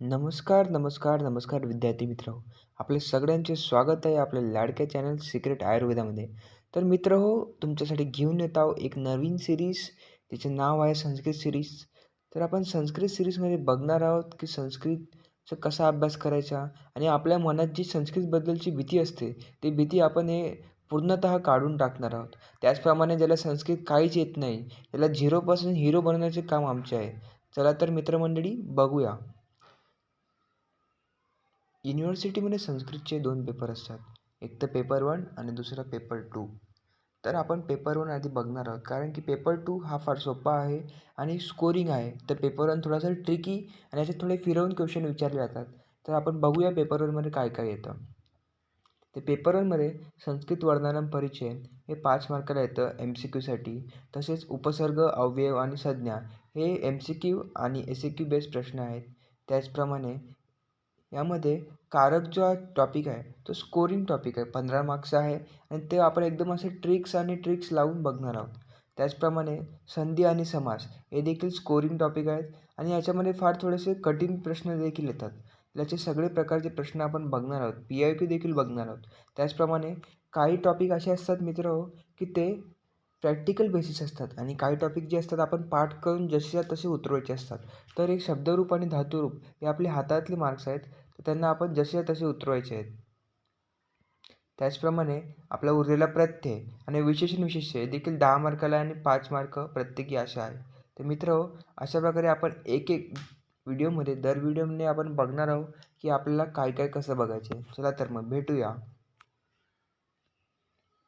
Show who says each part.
Speaker 1: नमस्कार, नमस्कार, नमस्कार विद्यार्थी मित्र आपले सगळ्यांचे स्वागत आहे आपल्या लाडक्या चॅनल सिक्रेट आयुर्वेदामध्ये. तर मित्र हो तुमच्यासाठी घेऊन येत आहो एक नवीन सिरीज तिचे नाव आहे संस्कृत सिरीज तर आपण संस्कृत सिरीजमध्ये बघणार आहोत की संस्कृतचा कसा अभ्यास करायचा आणि आपल्या मनात जी संस्कृतबद्दलची भीती असते, ती भीती आपण हे पूर्णतः काढून टाकणार आहोत. त्याचप्रमाणे ज्याला संस्कृत काहीच येत नाही, त्याला झिरोपासून हिरो बनवण्याचे काम आमचे आहे. चला तर मित्रमंडळी बघूया. युनिव्हर्सिटीमध्ये संस्कृतचे दोन पेपर असतात. एक तर पेपर वन आणि दुसरा पेपर टू. तर आपण पेपर वन आधी बघणार आहोत कारण की पेपर टू हा फार सोपा आहे आणि स्कोरिंग आहे. तर पेपर वन थोडासा ट्रिकी आणि याच्यात थोडे फिरवून क्वेश्चन विचारले जातात. तर आपण बघूया पेपर वनमध्ये काय काय येतं. ते पेपर वनमध्ये संस्कृत वर्णानाम परिचय हे पाच मार्काला येतं एम सी क्यूसाठी. तसेच उपसर्ग, अवयव आणि संज्ञा हे एम सी क्यू आणि एस सी क्यू बेस्ड प्रश्न आहेत. त्याचप्रमाणे यामध्ये कारक जो हा टॉपिक आहे तो स्कोरिंग टॉपिक आहे. पंधरा मार्क्सचा आहे आणि ते आपण एकदम असे ट्रिक्स आणि ट्रिक्स लावून बघणार आहोत. त्याचप्रमाणे संधी आणि समास हे देखील स्कोरिंग टॉपिक आहेत आणि याच्यामध्ये फार थोडेसे कठीण प्रश्न देखील येतात. याचे सगळे प्रकारचे प्रश्न आपण बघणार आहोत. पी आय क्यू देखील बघणार आहोत. त्याचप्रमाणे काही टॉपिक असे असतात मित्रहो की ते प्रॅक्टिकल बेसिस असतात आणि काही टॉपिक जे असतात आपण पाठ करून जसेच्या तसे उतरवायचे असतात. तर एक शब्दरूप आणि धातुरूप हे आपले हातातले मार्क्स आहेत. तर त्यांना आपण जसेच्या तसे उतरवायचे आहेत. त्याचप्रमाणे आपला उरलेला प्रत्यय आणि विशेषण विशेष्य हे देखील दहा मार्काला आणि पाच मार्क प्रत्येकी असे आहे. तर मित्र अशा प्रकारे आपण एक एक व्हिडिओमध्ये दर व्हिडिओमध्ये आपण बघणार आहोत की आपल्याला काय काय कसं बघायचं आहे. चला तर मग भेटूया.